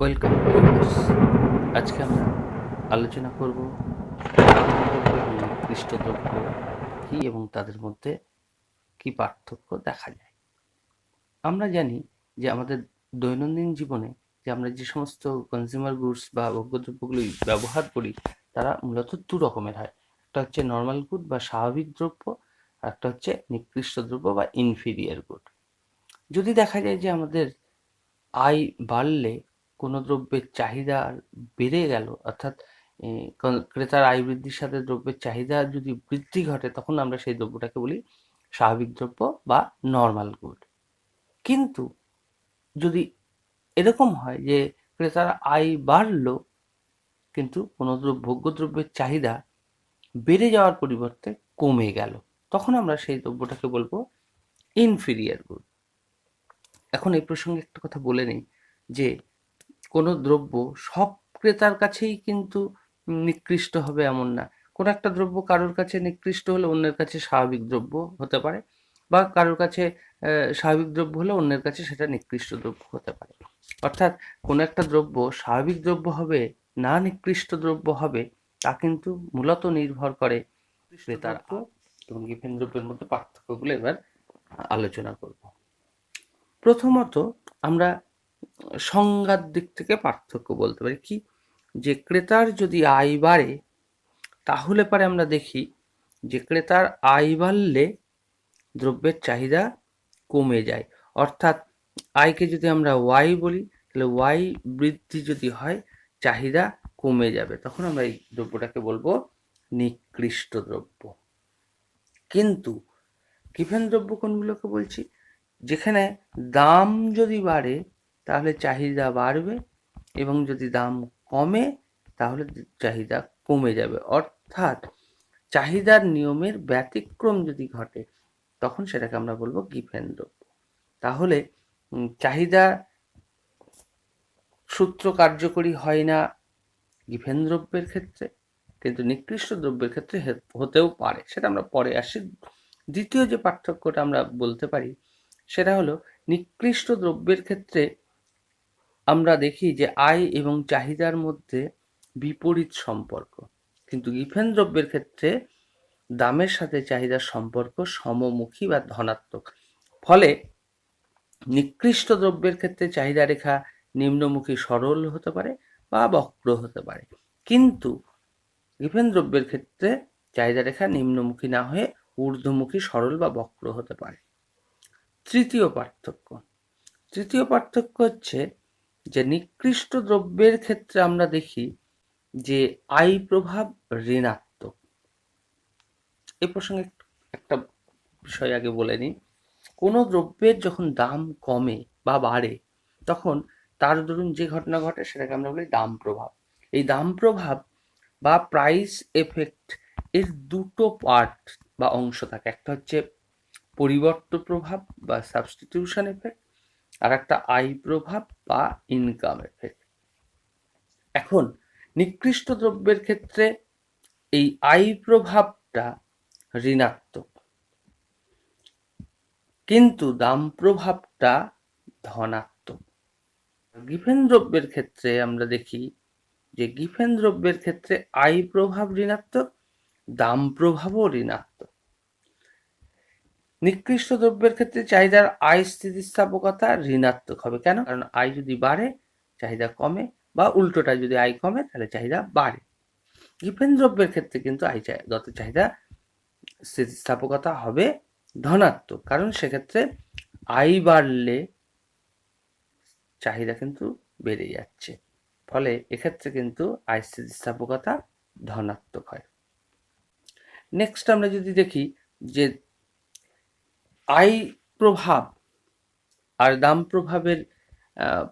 Welcome আজকে আমরা আলোচনা করব নিকৃষ্ট দ্রব্য কী এবং তাদের মধ্যে কি পার্থক্য দেখা যায়। আমরা জানি যে আমাদের দৈনন্দিন জীবনে যে আমরা যে সমস্ত কনজিউমার গুডস বা ভোগ্যদ্রব্যগুলি ব্যবহার করি, তারা মূলত দু রকমের হয়। একটা হচ্ছে নর্মাল গুড বা স্বাভাবিক দ্রব্য, আর একটা হচ্ছে নিকৃষ্ট দ্রব্য বা ইনফিরিয়ার গুড যদি দেখা যায় যে আমাদের আয় বাড়লে কোনো দ্রব্যের চাহিদা বেড়ে গেল, অর্থাৎ ক্রেতার আয় বৃদ্ধির সাথে দ্রব্যের চাহিদা যদি বৃদ্ধি ঘটে, তখন আমরা সেই দ্রব্যটাকে বলি স্বাভাবিক দ্রব্য বা নর্মাল গুড কিন্তু যদি এরকম হয় যে ক্রেতার আয় বাড়লো, কিন্তু কোনো দ্রব্য ভোগ্যদ্রব্যের চাহিদা বেড়ে যাওয়ার পরিবর্তে কমে গেল, তখন আমরা সেই দ্রব্যটাকে বলব ইনফিরিয়ার গুড এখন এই প্রসঙ্গে একটা কথা বলে নিই যে কোনো দ্রব্য সব ক্রেতার কাছেই কিন্তু নিকৃষ্ট হবে এমন না। কোনো একটা দ্রব্য কারোর কাছে নিকৃষ্ট হলে অন্যের কাছে স্বাভাবিক দ্রব্য হতে পারে বা কারোর কাছে স্বাভাবিক দ্রব্য হলে অন্যের কাছে সেটা নিকৃষ্ট দ্রব্য হতে পারে। অর্থাৎ কোনো একটা দ্রব্য স্বাভাবিক দ্রব্য হবে না নিকৃষ্ট দ্রব্য হবে তা কিন্তু মূলত নির্ভর করে ক্রেতার এবং গিফেন দ্রব্যের মধ্যে পার্থক্যগুলো এবার আলোচনা করব। প্রথমত আমরা সংজ্ঞার দিক থেকে পার্থক্য বলতে পারি কি? যে ক্রেতার যদি আয় বাড়ে, তাহলে পরে আমরা দেখি যে ক্রেতার আয় বাড়লে দ্রব্যের চাহিদা কমে যায়। অর্থাৎ আয়কে যদি আমরা ওয়াই বলি, তাহলে ওয়াই বৃদ্ধি যদি হয়, চাহিদা কমে যাবে। তখন আমরা এই দ্রব্যটাকে বলব নিকৃষ্ট দ্রব্য। কিন্তু গিভেন দ্রব্য কোনগুলোকে বলছি? যেখানে দাম যদি বাড়ে তাহলে চাহিদা বাড়বে এবং যদি দাম কমে, তাহলে চাহিদা কমে যাবে। অর্থাৎ চাহিদার নিয়মের ব্যতিক্রম যদি ঘটে, তখন সেটাকে আমরা বলব গিফেন দ্রব্য তাহলে চাহিদা সূত্র কার্যকরী হয় না গিফেন দ্রব্যের ক্ষেত্রে, কিন্তু নিকৃষ্ট দ্রব্যের ক্ষেত্রে হতেও পারে। সেটা আমরা পরে আসি। দ্বিতীয় যে পার্থক্যটা আমরা বলতে পারি, সেটা হলো নিকৃষ্ট দ্রব্যের ক্ষেত্রে আমরা দেখি যে আয় এবং চাহিদার মধ্যে বিপরীত সম্পর্ক। কিন্তু গিফেন দ্রব্যের ক্ষেত্রে দামের সাথে চাহিদার সম্পর্ক সমমুখী বা ধনাত্মক। ফলে নিকৃষ্ট দ্রব্যের ক্ষেত্রে চাহিদা রেখা নিম্নমুখী সরল হতে পারে বা বক্র হতে পারে। কিন্তু গিফেন দ্রব্যের ক্ষেত্রে চাহিদা রেখা নিম্নমুখী না হয়ে ঊর্ধ্বমুখী সরল বা বক্র হতে পারে। তৃতীয় পার্থক্য। তৃতীয় পার্থক্য হচ্ছে যে নিকৃষ্ট দ্রব্যের ক্ষেত্রে আমরা দেখি যে আই প্রভাব ঋণাত্মক। এই প্রসঙ্গে একটা বিষয় আগে বলে নিই। কোনো দ্রব্যের যখন দাম কমে বা বাড়ে, তখন তার ধরুন যে ঘটনা ঘটে সেটাকে আমরা বলি দাম প্রভাব। এই দাম প্রভাব বা প্রাইস এফেক্ট এর দুটো পার্ট বা অংশ থাকে। একটা হচ্ছে পরিবর্ত প্রভাব বা সাবস্টিটিউশন এফেক্ট আর একটা আয় প্রভাব বা ইনকাম এফেক্ট এখন নিকৃষ্ট দ্রব্যের ক্ষেত্রে এই আয় প্রভাবটা ঋণাত্মক। কিন্তু দাম প্রভাবটা ধনাত্মক। গিফেন দ্রব্যের ক্ষেত্রে আমরা দেখি যে গিফেন দ্রব্যের ক্ষেত্রে আয় প্রভাব ঋণাত্মক, দাম প্রভাবও ঋণাত্মক। নিকৃষ্ট দ্রব্যের ক্ষেত্রে চাহিদার আয় স্থিতিস্থাপকতা ঋণাত্মক হবে। কেন? কারণ আয় যদি বাড়ে, চাহিদা কমে বা উল্টোটা যদি আয় কমে, তাহলে চাহিদা বাড়ে। গিফেন দ্রব্যের ক্ষেত্রে কিন্তু আয় গত চাহিদা স্থিতিস্থাপকতা হবে, ধনাত্মক। কারণ সেক্ষেত্রে আয় বাড়লে চাহিদা কিন্তু বেড়ে যাচ্ছে। ফলে এক্ষেত্রে কিন্তু আয় স্থিতিস্থাপকতা ধনাত্মক হয়। নেক্সট আমরা যদি দেখি যে আয় প্রভাব আর দাম প্রভাবের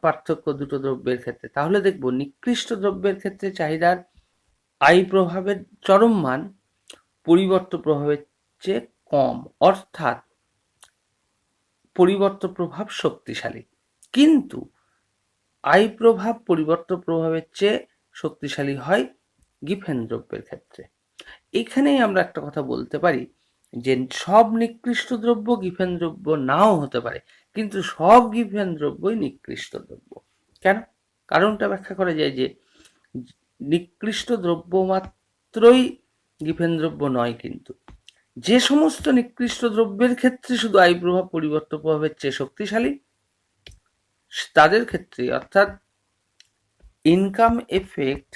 পার্থক্য দুটো দ্রব্যের ক্ষেত্রে। তাহলে দেখব নিকৃষ্ট দ্রব্যের ক্ষেত্রে চাহিদার আয় প্রভাবের চরম মান পরিবর্ত প্রভাবের চেয়ে কম। অর্থাৎ পরিবর্ত প্রভাব শক্তিশালী। কিন্তু আয় প্রভাব পরিবর্ত প্রভাবের চেয়ে শক্তিশালী হয় গিফেন দ্রব্যের ক্ষেত্রে। এখানেই আমরা একটা কথা বলতে পারি যে সব নিকৃষ্ট দ্রব্য গিফেন দ্রব্য নাও হতে পারে, কিন্তু সব গিফেন দ্রব্যই নিকৃষ্ট দ্রব্য। কেন? কারণটা ব্যাখ্যা করা যায় যে নিকৃষ্ট দ্রব্য মাত্রই গিফেন দ্রব্য নয় কিন্তু। যে সমস্ত নিকৃষ্ট দ্রব্যের ক্ষেত্রে শুধু আয় প্রভাব পরিবর্তন প্রভাবের চেয়ে শক্তিশালী, তাদের ক্ষেত্রে অর্থাৎ income effect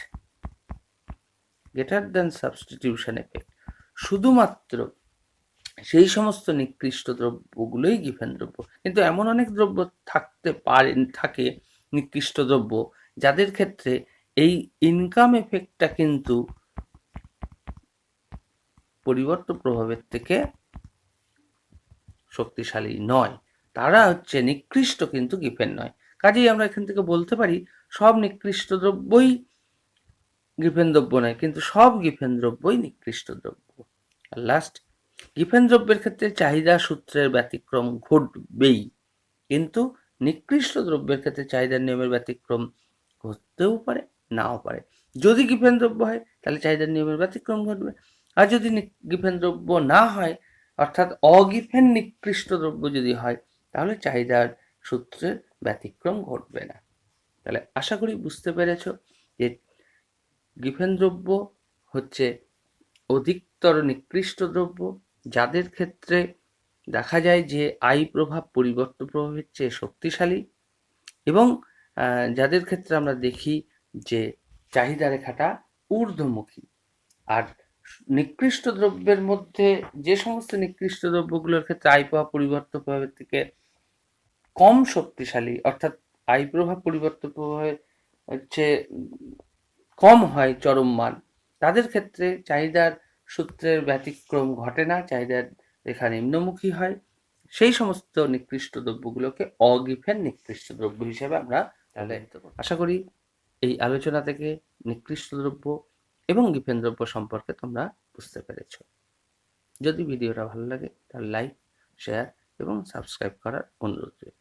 greater than substitution effect শুধুমাত্র সেই সমস্ত নিকৃষ্ট দ্রব্যগুলোই গিফেন দ্রব্য। কিন্তু এমন অনেক দ্রব্য থাকতে পারে, থাকে নিকৃষ্ট দ্রব্য, যাদের ক্ষেত্রে এই ইনকাম এফেক্টটা কিন্তু পরিবর্তন প্রভাবের থেকে শক্তিশালী নয়। তারা হচ্ছে নিকৃষ্ট কিন্তু গিফেন নয়। কাজেই আমরা এখান থেকে বলতে পারি, সব নিকৃষ্ট দ্রব্যই গিফেন দ্রব্য নয়, কিন্তু সব গিফেন দ্রব্যই নিকৃষ্ট দ্রব্য। আর লাস্ট গিফেন দ্রব্যের ক্ষেত্রে চাহিদা সূত্রের ব্যতিক্রম ঘটবেই। কিন্তু নিকৃষ্ট দ্রব্যের ক্ষেত্রে চাহিদার নিয়মের ব্যতিক্রম ঘটতেও পারে, নাও পারে। যদি গিফেন দ্রব্য হয়, তাহলে চাহিদার নিয়মের ব্যতিক্রম ঘটবে। আর যদি গিফেন দ্রব্য না হয়, অর্থাৎ অগিফেন নিকৃষ্ট দ্রব্য যদি হয়, তাহলে চাহিদার সূত্রের ব্যতিক্রম ঘটবে না। তাহলে আশা করি বুঝতে পেরেছ যে গিফেন দ্রব্য হচ্ছে অধিকতর নিকৃষ্ট দ্রব্য। যাদের ক্ষেত্রে দেখা যায় যে আই প্রভাব পরিবর্তন প্রভাবের চেয়ে শক্তিশালী এবং যাদের ক্ষেত্রে আমরা দেখি যে চাহিদা রেখাটা ঊর্ধ্বমুখী। আর নিকৃষ্ট দ্রব্যের মধ্যে যে সমস্ত নিকৃষ্ট দ্রব্যগুলোর ক্ষেত্রে আয় প্রভাব পরিবর্তন প্রভাবের থেকে কম শক্তিশালী, অর্থাৎ আয় প্রভাব পরিবর্তন প্রভাবের হচ্ছে কম হয় চরম মান, তাদের ক্ষেত্রে চাহিদার সূত্রের ব্যতিক্রম ঘটে না চাহিদার রেখা নিম্নমুখী হয়। সেই সমস্ত নিকৃষ্ট দ্রব্যগুলোকে অগিফেন নিকৃষ্ট দ্রব্য হিসেবে আমরা আশা করি এই আলোচনা থেকে নিকৃষ্ট দ্রব্য এবং গিফেন দ্রব্য সম্পর্কে তোমরা বুঝতে পেরেছ। যদি ভিডিওটা ভালো লাগে তাহলে লাইক শেয়ার এবং সাবস্ক্রাইব করার অনুরোধ রইল।